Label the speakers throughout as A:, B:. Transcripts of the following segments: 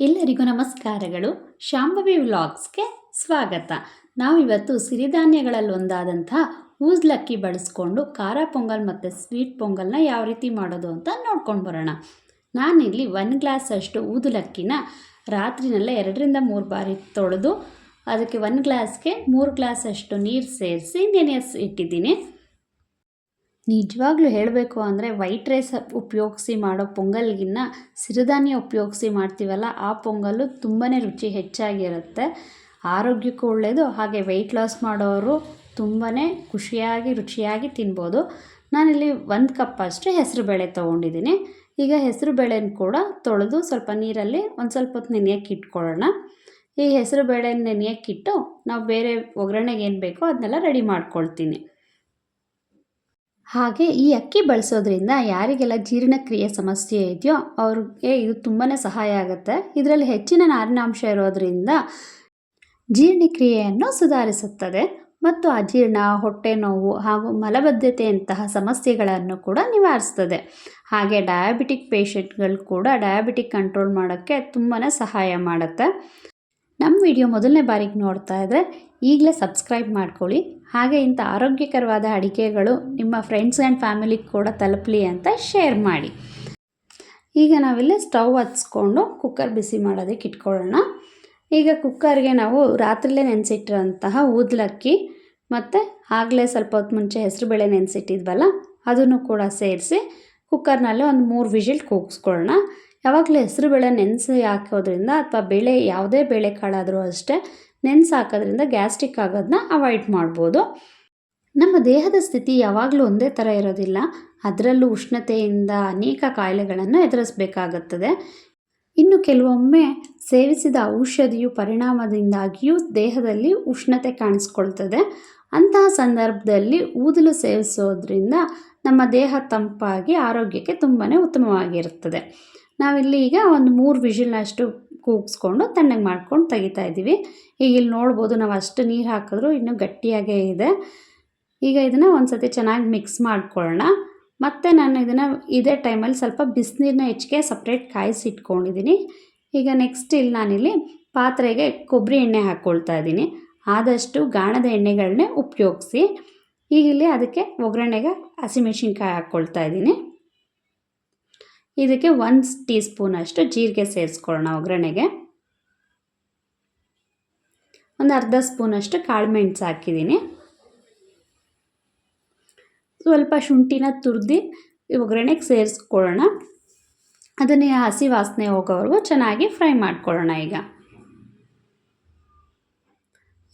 A: ಎಲ್ಲರಿಗೂ ನಮಸ್ಕಾರಗಳು. ಶಾಂಭವಿ ವ್ಲಾಗ್ಸ್ಗೆ ಸ್ವಾಗತ. ನಾವಿವತ್ತು ಸಿರಿಧಾನ್ಯಗಳಲ್ಲಿ ಒಂದಾದಂಥ ಊಸ್ಲಕ್ಕಿ ಬಳಸ್ಕೊಂಡು ಖಾರ ಪೊಂಗಲ್ ಮತ್ತು ಸ್ವೀಟ್ ಪೊಂಗಲ್ನ ಯಾವ ರೀತಿ ಮಾಡೋದು ಅಂತ ನೋಡ್ಕೊಂಡು ಬರೋಣ. ನಾನಿಲ್ಲಿ ಒನ್ ಗ್ಲಾಸ್ ಅಷ್ಟು ಊದುಲಕ್ಕಿನ ರಾತ್ರಿನೆಲ್ಲ ಎರಡರಿಂದ ಮೂರು ಬಾರಿ ತೊಳೆದು, ಅದಕ್ಕೆ ಒಂದು ಗ್ಲಾಸ್ಗೆ ಮೂರು ಗ್ಲಾಸ್ ಅಷ್ಟು ನೀರು ಸೇರಿಸಿ ನೆನೆಸಿ ಇಟ್ಟಿದ್ದೀನಿ. ನಿಜವಾಗ್ಲೂ ಹೇಳಬೇಕು ಅಂದರೆ ವೈಟ್ ರೈಸ್ ಉಪಯೋಗಿಸಿ ಮಾಡೋ ಪೊಂಗಲ್ಗಿನ್ನ ಸಿರಿಧಾನ್ಯ ಉಪಯೋಗಿಸಿ ಮಾಡ್ತೀವಲ್ಲ, ಆ ಪೊಂಗಲ್ಲು ತುಂಬಾ ರುಚಿ ಹೆಚ್ಚಾಗಿರುತ್ತೆ. ಆರೋಗ್ಯಕ್ಕೂ ಒಳ್ಳೆಯದು ಹಾಗೆ ವೆಯ್ಟ್ ಲಾಸ್ ಮಾಡೋರು ತುಂಬಾ ಖುಷಿಯಾಗಿ, ರುಚಿಯಾಗಿ ತಿನ್ಬೋದು. ನಾನಿಲ್ಲಿ ಒಂದು ಕಪ್ ಅಷ್ಟು ಹೆಸರುಬೇಳೆ ತೊಗೊಂಡಿದ್ದೀನಿ. ಈಗ ಹೆಸರುಬೇಳೆನ ಕೂಡ ತೊಳೆದು ಸ್ವಲ್ಪ ನೀರಲ್ಲಿ ಒಂದು ಸ್ವಲ್ಪ ಹೊತ್ತು ನೆನೆಯಕ್ಕೆ ಇಟ್ಕೊಳ್ಳೋಣ. ಈ ಹೆಸರುಬೇಳೆ ನೆನೆಯಕ್ಕಿಟ್ಟು ನಾವು ಬೇರೆ ಒಗ್ಗರಣೆಗೆ ಏನು ಬೇಕೋ ಅದನ್ನೆಲ್ಲ ರೆಡಿ ಮಾಡ್ಕೊಳ್ತೀನಿ. ಹಾಗೆ ಈ ಅಕ್ಕಿ ಬಳಸೋದ್ರಿಂದ ಯಾರಿಗೆಲ್ಲ ಜೀರ್ಣಕ್ರಿಯೆ ಸಮಸ್ಯೆ ಇದೆಯೋ ಅವ್ರಿಗೆ ಇದು ತುಂಬಾ ಸಹಾಯ ಆಗುತ್ತೆ. ಇದರಲ್ಲಿ ಹೆಚ್ಚಿನ ನಾರಿನಾಂಶ ಇರೋದ್ರಿಂದ ಜೀರ್ಣಕ್ರಿಯೆಯನ್ನು ಸುಧಾರಿಸುತ್ತದೆ. ಮತ್ತು ಅಜೀರ್ಣ ಹೊಟ್ಟೆ ನೋವು ಹಾಗೂ ಮಲಬದ್ಧತೆಯಂತಹ ಸಮಸ್ಯೆಗಳನ್ನು ಕೂಡ ನಿವಾರಿಸ್ತದೆ. ಹಾಗೆ ಡಯಾಬಿಟಿಕ್ ಪೇಷಂಟ್ಗಳು ಕೂಡ ಡಯಾಬಿಟಿಕ್ ಕಂಟ್ರೋಲ್ ಮಾಡೋಕ್ಕೆ ತುಂಬಾ ಸಹಾಯ ಮಾಡುತ್ತೆ. ನಮ್ಮ ವಿಡಿಯೋ ಮೊದಲನೇ ಬಾರಿಗೆ ನೋಡ್ತಾ ಇದ್ದರೆ ಈಗಲೇ ಸಬ್ಸ್ಕ್ರೈಬ್ ಮಾಡ್ಕೊಳ್ಳಿ. ಹಾಗೆ ಇಂಥ ಆರೋಗ್ಯಕರವಾದ ಅಡಿಕೆಗಳು ನಿಮ್ಮ ಫ್ರೆಂಡ್ಸ್ ಆ್ಯಂಡ್ ಫ್ಯಾಮಿಲಿಗೆ ಕೂಡ ತಲುಪಲಿ ಅಂತ ಶೇರ್ ಮಾಡಿ. ಈಗ ನಾವಿಲ್ಲೇ ಸ್ಟವ್ ಹಚ್ಕೊಂಡು ಕುಕ್ಕರ್ ಬಿಸಿ ಮಾಡೋದಕ್ಕೆ ಇಟ್ಕೊಳ್ಳೋಣ. ಈಗ ಕುಕ್ಕರ್ಗೆ ನಾವು ರಾತ್ರಿಲೇ ನೆನೆಸಿಟ್ಟಿರೋಂತಹ ಊದ್ಲಕ್ಕಿ ಮತ್ತು ಆಗಲೇ ಸ್ವಲ್ಪ ಹೊತ್ತು ಮುಂಚೆ ಹೆಸರುಬೇಳೆ ನೆನೆಸಿಟ್ಟಿದ್ವಲ್ಲ, ಅದನ್ನು ಕೂಡ ಸೇರಿಸಿ ಕುಕ್ಕರ್ನಲ್ಲಿ ಒಂದು ಮೂರು ವಿಷಿಲ್ ಕೂಗಿಸ್ಕೊಳ್ಳೋಣ. ಯಾವಾಗಲೂ ಹೆಸರು ಬೇಳೆ ನೆನೆಸಿ ಹಾಕೋದ್ರಿಂದ ಅಥವಾ ಬೇಳೆ ಯಾವುದೇ ಬೇಳೆ ಕಾಳಾದರೂ ಅಷ್ಟೇ ನೆನೆಸಿ ಹಾಕೋದ್ರಿಂದ ಗ್ಯಾಸ್ಟ್ರಿಕ್ ಆಗೋದನ್ನ ಅವಾಯ್ಡ್ ಮಾಡ್ಬೋದು. ನಮ್ಮ ದೇಹದ ಸ್ಥಿತಿ ಯಾವಾಗಲೂ ಒಂದೇ ಥರ ಇರೋದಿಲ್ಲ. ಅದರಲ್ಲೂ ಉಷ್ಣತೆಯಿಂದ ಅನೇಕ ಕಾಯಿಲೆಗಳನ್ನು ಎದುರಿಸಬೇಕಾಗುತ್ತದೆ. ಇನ್ನು ಕೆಲವೊಮ್ಮೆ ಸೇವಿಸಿದ ಔಷಧಿಯು ಪರಿಣಾಮದಿಂದಾಗಿಯೂ ದೇಹದಲ್ಲಿ ಉಷ್ಣತೆ ಕಾಣಿಸ್ಕೊಳ್ತದೆ. ಅಂತಹ ಸಂದರ್ಭದಲ್ಲಿ ಊದಲು ಸೇವಿಸೋದ್ರಿಂದ ನಮ್ಮ ದೇಹ ತಂಪಾಗಿ ಆರೋಗ್ಯಕ್ಕೆ ತುಂಬಾ ಉತ್ತಮವಾಗಿರುತ್ತದೆ. ನಾವಿಲ್ಲಿ ಈಗ ಒಂದು ಮೂರು ವಿಷಿಲ್ನಷ್ಟು ಕೂಗಿಸ್ಕೊಂಡು ತಣ್ಣಗೆ ಮಾಡ್ಕೊಂಡು ತೆಗಿತಾ ಇದ್ದೀವಿ. ಈಗ ಇಲ್ಲಿ ನೋಡ್ಬೋದು ನಾವು ಅಷ್ಟು ನೀರು ಹಾಕಿದ್ರು ಇನ್ನೂ ಗಟ್ಟಿಯಾಗೇ ಇದೆ. ಈಗ ಇದನ್ನು ಒಂದು ಸತಿ ಚೆನ್ನಾಗಿ ಮಿಕ್ಸ್ ಮಾಡ್ಕೊಳ್ಳೋಣ. ಮತ್ತು ನಾನು ಇದನ್ನು ಇದೇ ಟೈಮಲ್ಲಿ ಸ್ವಲ್ಪ ಬಿಸಿನೀರನ್ನ ಹೆಚ್ಚಿಗೆ ಸಪ್ರೇಟ್ ಕಾಯಿಸಿ ಇಟ್ಕೊಂಡಿದ್ದೀನಿ. ಈಗ ನೆಕ್ಸ್ಟ್ ಇಲ್ಲಿ ನಾನಿಲ್ಲಿ ಪಾತ್ರೆಗೆ ಕೊಬ್ಬರಿ ಎಣ್ಣೆ ಹಾಕ್ಕೊಳ್ತಾ ಇದ್ದೀನಿ. ಆದಷ್ಟು ಗಾಣದ ಎಣ್ಣೆಗಳನ್ನೇ ಉಪಯೋಗಿಸಿ. ಈಗ ಇಲ್ಲಿ ಅದಕ್ಕೆ ಒಗ್ಗರಣೆಗೆ ಹಸಿಮೆಣ್ಸಿನ್ಕಾಯಿ ಹಾಕ್ಕೊಳ್ತಾ ಇದ್ದೀನಿ. ಇದಕ್ಕೆ ಒಂದು ಟೀ ಸ್ಪೂನಷ್ಟು ಜೀರಿಗೆ ಸೇರಿಸ್ಕೊಳ್ಳೋಣ ಒಗ್ಗರಣೆಗೆ. ಒಂದು ಅರ್ಧ ಸ್ಪೂನಷ್ಟು ಕಾಳು ಮೆಣಸು ಹಾಕಿದ್ದೀನಿ. ಸ್ವಲ್ಪ ಶುಂಠಿನ ತುರಿದು ಒಗ್ಗರಣೆಗೆ ಸೇರಿಸ್ಕೊಳ್ಳೋಣ. ಅದನ್ನೇ ಹಸಿ ವಾಸನೆ ಹೋಗೋವರೆಗೂ ಚೆನ್ನಾಗಿ ಫ್ರೈ ಮಾಡ್ಕೊಳ್ಳೋಣ ಈಗ.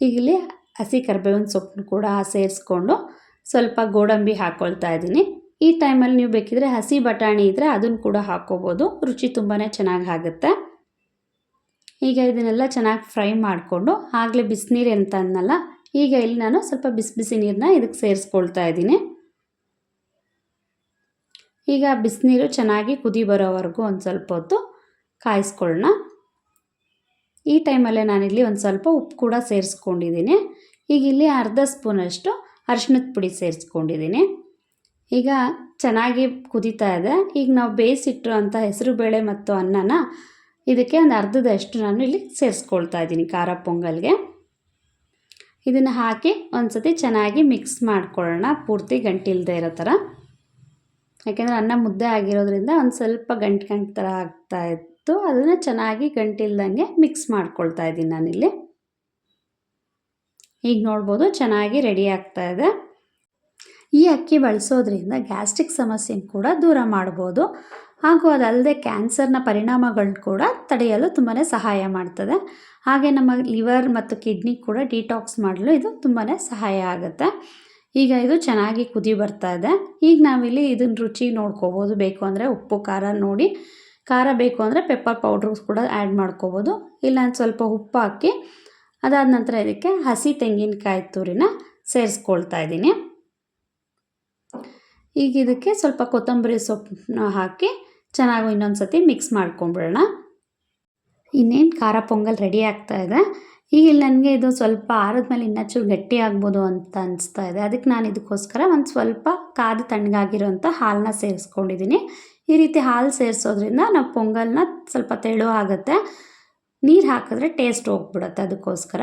A: ಈಗಲೇ ಹಸಿ ಕರ್ಬೇವಿನ ಸೊಪ್ಪನ್ನು ಕೂಡ ಸೇರಿಸ್ಕೊಂಡು ಸ್ವಲ್ಪ ಗೋಡಂಬಿ ಹಾಕ್ಕೊಳ್ತಾ ಇದ್ದೀನಿ. ಈ ಟೈಮಲ್ಲಿ ನೀವು ಬೇಕಿದ್ರೆ ಹಸಿ ಬಟಾಣಿ ಇದ್ದರೆ ಅದನ್ನು ಕೂಡ ಹಾಕ್ಕೋಬೋದು ರುಚಿ ತುಂಬಾ ಚೆನ್ನಾಗಿ ಆಗುತ್ತೆ. ಈಗ ಇದನ್ನೆಲ್ಲ ಚೆನ್ನಾಗಿ ಫ್ರೈ ಮಾಡಿಕೊಂಡು ಆಗಲೇ ಬಿಸಿನೀರು ಅಂತ ಅನ್ನಲ್ಲ, ಈಗ ಇಲ್ಲಿ ನಾನು ಸ್ವಲ್ಪ ಬಿಸಿ ಬಿಸಿ ನೀರನ್ನ ಇದಕ್ಕೆ ಸೇರಿಸ್ಕೊಳ್ತಾ ಇದ್ದೀನಿ. ಈಗ ಬಿಸಿನೀರು ಚೆನ್ನಾಗಿ ಕುದಿ ಬರೋವರೆಗೂ ಒಂದು ಸ್ವಲ್ಪ ಹೊತ್ತು ಕಾಯಿಸ್ಕೊಳ್ಳೋಣ ಈ ಟೈಮಲ್ಲೇ ನಾನಿಲ್ಲಿ ಒಂದು ಸ್ವಲ್ಪ ಉಪ್ಪು ಕೂಡ ಸೇರಿಸ್ಕೊಂಡಿದ್ದೀನಿ. ಈಗ ಇಲ್ಲಿ ಅರ್ಧ ಸ್ಪೂನಷ್ಟು ಅರಿಶಿಣದ ಪುಡಿ ಸೇರಿಸ್ಕೊಂಡಿದ್ದೀನಿ. ಈಗ ಚೆನ್ನಾಗಿ ಕುದೀತಾ ಇದೆ. ಈಗ ನಾವು ಬೇಯಿಸಿಟ್ಟಿರೋ ಅಂಥ ಹೆಸರುಬೇಳೆ ಮತ್ತು ಅನ್ನನ ಇದಕ್ಕೆ ಒಂದು ಅರ್ಧದಷ್ಟು ನಾನು ಇಲ್ಲಿ ಸೇರಿಸ್ಕೊಳ್ತಾ ಇದ್ದೀನಿ ಖಾರ ಪೊಂಗಲ್ಗೆ. ಇದನ್ನು ಹಾಕಿ ಒಂದು ಸತಿ ಚೆನ್ನಾಗಿ ಮಿಕ್ಸ್ ಮಾಡ್ಕೊಳ್ಳೋಣ. ಪೂರ್ತಿ ಗಂಟಿಲ್ದೇ ಇರೋ ಥರ. ಯಾಕೆಂದರೆ ಅನ್ನ ಮುದ್ದೆ ಆಗಿರೋದ್ರಿಂದ ಒಂದು ಸ್ವಲ್ಪ ಗಂಟು ಗಂಟು ಥರ ಆಗ್ತಾ ಇತ್ತು. ಅದನ್ನು ಚೆನ್ನಾಗಿ ಗಂಟಿಲ್ದಂಗೆ ಮಿಕ್ಸ್ ಮಾಡ್ಕೊಳ್ತಾ ಇದ್ದೀನಿ ನಾನಿಲ್ಲಿ. ಈಗ ನೋಡ್ಬೋದು ಚೆನ್ನಾಗಿ ರೆಡಿ ಆಗ್ತಾ ಇದೆ. ಈ ಅಕ್ಕಿ ಬಳಸೋದ್ರಿಂದ ಗ್ಯಾಸ್ಟ್ರಿಕ್ ಸಮಸ್ಯೆನ ಕೂಡ ದೂರ ಮಾಡ್ಬೋದು. ಹಾಗೂ ಅದಲ್ಲದೆ ಕ್ಯಾನ್ಸರ್ನ ಪರಿಣಾಮಗಳನ್ನ ಕೂಡ ತಡೆಯಲು ತುಂಬಾ ಸಹಾಯ ಮಾಡ್ತದೆ. ಹಾಗೆ ನಮ್ಮ ಲಿವರ್ ಮತ್ತು ಕಿಡ್ನಿ ಕೂಡ ಡಿಟಾಕ್ಸ್ ಮಾಡಲು ಇದು ತುಂಬಾ ಸಹಾಯ ಆಗುತ್ತೆ. ಈಗ ಇದು ಚೆನ್ನಾಗಿ ಕುದಿ ಬರ್ತಾ ಇದೆ. ಈಗ ನಾವಿಲ್ಲಿ ಇದನ್ನ ರುಚಿ ನೋಡ್ಕೋಬೋದು. ಬೇಕು ಅಂದರೆ ಉಪ್ಪು, ಖಾರ ನೋಡಿ. ಖಾರ ಬೇಕು ಅಂದರೆ ಪೆಪ್ಪರ್ ಪೌಡ್ರು ಕೂಡ ಆ್ಯಡ್ ಮಾಡ್ಕೋಬೋದು. ಇಲ್ಲ ಸ್ವಲ್ಪ ಉಪ್ಪು ಹಾಕಿ ಅದಾದ ನಂತರ ಇದಕ್ಕೆ ಹಸಿ ತೆಂಗಿನಕಾಯಿ ತುರಿನ ಸೇರಿಸ್ಕೊಳ್ತಾ ಇದ್ದೀನಿ. ಈಗ ಇದಕ್ಕೆ ಸ್ವಲ್ಪ ಕೊತ್ತಂಬರಿ ಸೊಪ್ಪನ್ನ ಹಾಕಿ ಚೆನ್ನಾಗಿ ಇನ್ನೊಂದು ಸತಿ ಮಿಕ್ಸ್ ಮಾಡ್ಕೊಂಬಿಡೋಣ ಇನ್ನೇನು ಖಾರ ಪೊಂಗಲ್ ರೆಡಿ ಆಗ್ತಾ ಇದೆ. ಈಗ ಇಲ್ಲಿ ನನಗೆ ಇದು ಸ್ವಲ್ಪ ಆರದ ಮೇಲೆ ಚೂರು ಗಟ್ಟಿ ಆಗ್ಬೋದು ಅಂತ ಅನಿಸ್ತಾ ಇದೆ. ಅದಕ್ಕೆ ನಾನು ಇದಕ್ಕೋಸ್ಕರ ಒಂದು ಸ್ವಲ್ಪ ಕಾದು ತಣ್ಣಗಾಗಿರೋಂಥ ಹಾಲನ್ನ ಸೇರಿಸ್ಕೊಂಡಿದ್ದೀನಿ. ಈ ರೀತಿ ಹಾಲು ಸೇರಿಸೋದ್ರಿಂದ ನಾವು ಪೊಂಗಲ್ನ ಸ್ವಲ್ಪ ತೆಳು ಆಗುತ್ತೆ. ನೀರು ಹಾಕಿದ್ರೆ ಟೇಸ್ಟ್ ಹೋಗ್ಬಿಡುತ್ತೆ ಅದಕ್ಕೋಸ್ಕರ.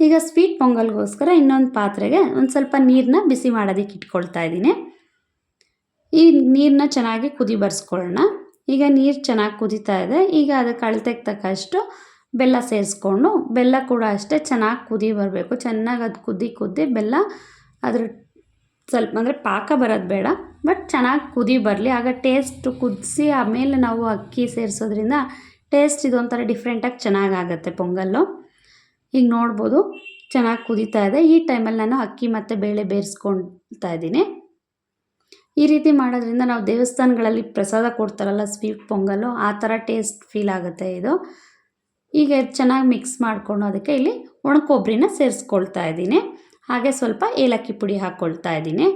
A: ಈಗ ಸ್ವೀಟ್ ಪೊಂಗಲ್ಗೋಸ್ಕರ ಇನ್ನೊಂದು ಪಾತ್ರೆಗೆ ಒಂದು ಸ್ವಲ್ಪ ನೀರನ್ನ ಬಿಸಿ ಮಾಡೋದಕ್ಕೆ ಇಟ್ಕೊಳ್ತಾ ಇದ್ದೀನಿ. ಈ ನೀರನ್ನ ಚೆನ್ನಾಗಿ ಕುದಿ ಬರ್ಸ್ಕೊಳ್ಳೋಣ. ಈಗ ನೀರು ಚೆನ್ನಾಗಿ ಕುದೀತಾ ಇದೆ. ಈಗ ಅದಕ್ಕೆ ಅಳತೆಗೆ ತಕ್ಕಷ್ಟು ಬೆಲ್ಲ ಸೇರಿಸ್ಕೊಂಡು, ಬೆಲ್ಲ ಕೂಡ ಅಷ್ಟೇ ಚೆನ್ನಾಗಿ ಕುದಿ ಬರಬೇಕು. ಚೆನ್ನಾಗಿ ಅದು ಕುದಿ ಕುದ್ದಿ ಬೆಲ್ಲ ಅದ್ರ ಸ್ವಲ್ಪ ಅಂದರೆ ಪಾಕ ಬರೋದು ಬೇಡ, ಬಟ್ ಚೆನ್ನಾಗಿ ಕುದಿ ಬರಲಿ. ಆಗ ಟೇಸ್ಟ್ ಕುದಿಸಿ ಆಮೇಲೆ ನಾವು ಅಕ್ಕಿ ಸೇರಿಸೋದ್ರಿಂದ ಟೇಸ್ಟ್ ಇದೊಂಥರ ಡಿಫ್ರೆಂಟಾಗಿ ಚೆನ್ನಾಗಾಗತ್ತೆ ಪೊಂಗಲ್ಲು. ಈಗ ನೋಡ್ಬೋದು, ಚೆನ್ನಾಗಿ ಕುದೀತಾ ಇದೆ. ಈ ಟೈಮಲ್ಲಿ ನಾನು ಅಕ್ಕಿ ಮತ್ತು ಬೇಳೆ ಬೇಯಿಸ್ಕೊಳ್ತಾ ಇದ್ದೀನಿ. ಈ ರೀತಿ ಮಾಡೋದ್ರಿಂದ ನಾವು ದೇವಸ್ಥಾನಗಳಲ್ಲಿ ಪ್ರಸಾದ ಕೊಡ್ತಾರಲ್ಲ ಸ್ವೀಟ್ ಪೊಂಗಲ್ಲು ಆ ಥರ ಟೇಸ್ಟ್ ಫೀಲ್ ಆಗುತ್ತೆ ಇದು. ಈಗ ಚೆನ್ನಾಗಿ ಮಿಕ್ಸ್ ಮಾಡಿಕೊಂಡು ಅದಕ್ಕೆ ಇಲ್ಲಿ ಒಣಕೊಬ್ಬರಿನ ಸೇರಿಸ್ಕೊಳ್ತಾ ಇದ್ದೀನಿ. ಹಾಗೆ ಸ್ವಲ್ಪ ಏಲಕ್ಕಿ ಪುಡಿ ಹಾಕ್ಕೊಳ್ತಾ ಇದ್ದೀನಿ.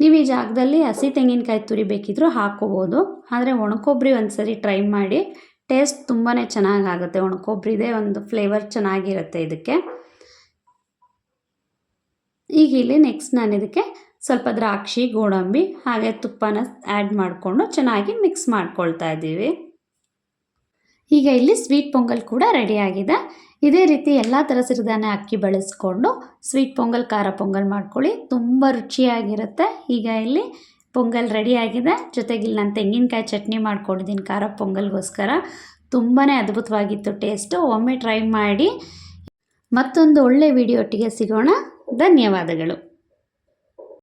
A: ನೀವು ಈ ಜಾಗದಲ್ಲಿ ಹಸಿ ತೆಂಗಿನಕಾಯಿ ತುರಿ ಬೇಕಿದ್ರೂ ಹಾಕ್ಕೋಬೋದು. ಆದರೆ ಒಣಕೊಬ್ಬರಿ ಒಂದು ಸರಿ ಟ್ರೈ ಮಾಡಿ. ಟೇಸ್ಟ್ ತುಂಬಾ ಚೆನ್ನಾಗಾಗುತ್ತೆ. ಒಣಕೊಬ್ಬರಿದೇ ಒಂದು ಫ್ಲೇವರ್ ಚೆನ್ನಾಗಿರುತ್ತೆ ಇದಕ್ಕೆ. ಈಗ ಇಲ್ಲಿ ನೆಕ್ಸ್ಟ್ ನಾನು ಇದಕ್ಕೆ ಸ್ವಲ್ಪ ದ್ರಾಕ್ಷಿ, ಗೋಡಂಬಿ, ಹಾಗೆ ತುಪ್ಪನ ಆ್ಯಡ್ ಮಾಡಿಕೊಂಡು ಚೆನ್ನಾಗಿ ಮಿಕ್ಸ್ ಮಾಡ್ಕೊಳ್ತಾ ಇದ್ದೀವಿ. ಈಗ ಇಲ್ಲಿ ಸ್ವೀಟ್ ಪೊಂಗಲ್ ಕೂಡ ರೆಡಿಯಾಗಿದೆ ಇದೇ ರೀತಿ ಎಲ್ಲ ಥರ ಸಿರಿಧಾನ್ಯ ಅಕ್ಕಿ ಬಳಸ್ಕೊಂಡು ಸ್ವೀಟ್ ಪೊಂಗಲ್, ಖಾರ ಪೊಂಗಲ್ ಮಾಡ್ಕೊಳ್ಳಿ. ತುಂಬ ರುಚಿಯಾಗಿರುತ್ತೆ. ಈಗ ಇಲ್ಲಿ ಪೊಂಗಲ್ ರೆಡಿಯಾಗಿದೆ ಜೊತೆಗೆ ಇಲ್ಲಿ ನಾನು ತೆಂಗಿನಕಾಯಿ ಚಟ್ನಿ ಮಾಡ್ಕೊಂಡಿದ್ದೀನಿ ಖಾರ ಪೊಂಗಲ್ಗೋಸ್ಕರ. ತುಂಬಾ ಅದ್ಭುತವಾಗಿತ್ತು ಟೇಸ್ಟು ಒಮ್ಮೆ ಟ್ರೈ ಮಾಡಿ ಮತ್ತೊಂದು ಒಳ್ಳೆ ವಿಡಿಯೋ ಒಟ್ಟಿಗೆ ಸಿಗೋಣ. ಧನ್ಯವಾದಗಳು.